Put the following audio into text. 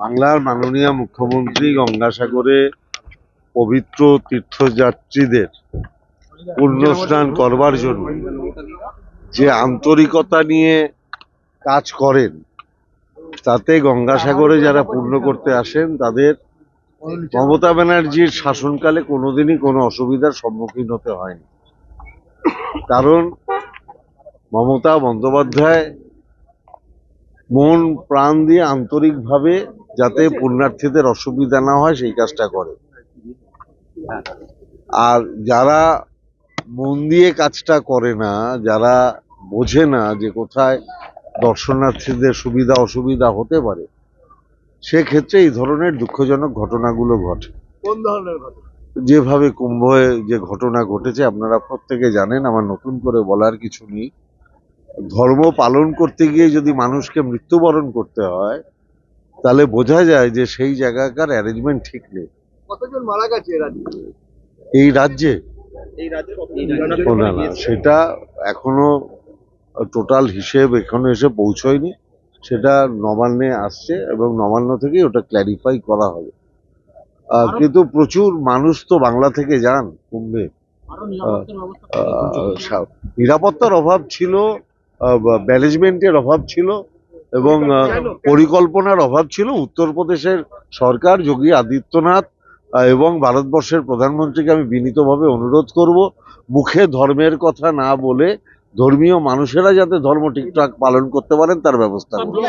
বাংলার মাননীয় মুখ্যমন্ত্রী গঙ্গাসাগরে পবিত্র তীর্থযাত্রীদের পুণ্য স্নান করবার জন্য যে আন্তরিকতা নিয়ে কাজ করেন, তাতে গঙ্গাসাগরে যারা পূর্ণ করতে আসেন, তাদের মমতা ব্যানার্জির শাসনকালে কোনোদিনই কোনো অসুবিধার সম্মুখীন হতে হয়নি। কারণ মমতা বন্দ্যোপাধ্যায় মন প্রাণ দিয়ে আন্তরিকভাবে যাতে পুণ্যার্থীদের অসুবিধা না হয় সেই কাজটা করে। আর যারা মন দিয়ে কাজটা করে না যারা বোঝে না যে কোথায় দর্শনার্থীদের সুবিধা অসুবিধা হতে পারে সেক্ষেত্রে এই ধরনের দুঃখজনক ঘটনাগুলো ঘটে। কোন ধরনের ঘটনা? যেভাবে কুম্ভে যে ঘটনা ঘটেছে আপনারা প্রত্যেকে জানেন আমার নতুন করে বলার কিছু নেই। ধর্ম পালন করতে গিয়ে যদি মানুষকে মৃত্যুবরণ করতে হয় তাহলে বোঝা যায় যে সেই জায়গাকার অ্যারেঞ্জমেন্ট ঠিক নেই। কতজন মারা গেছে এই রাজ্যে? না না সেটা এখনও টোটাল হিসেব এখনও এসে পৌঁছয়নি। সেটা নবান্নে আসছে এবং নবান্ন থেকেই ওটা ক্ল্যারিফাই করা হবে। কিন্তু প্রচুর মানুষ তো বাংলা থেকে যান কুম্ভে। নিরাপত্তার অভাব ছিল ম্যানেজমেন্টের অভাব ছিল এবং পরিকল্পনার অভাব ছিল। উত্তরপ্রদেশের সরকার যোগী আদিত্যনাথ এবং ভারতবর্ষের প্রধানমন্ত্রীকে আমি বিনীতভাবে অনুরোধ করব মুখে ধর্মের কথা না বলে ধর্মীয় মানুষেরা যাতে ধর্ম ঠিকঠাক পালন করতে পারেন তার ব্যবস্থা করুন।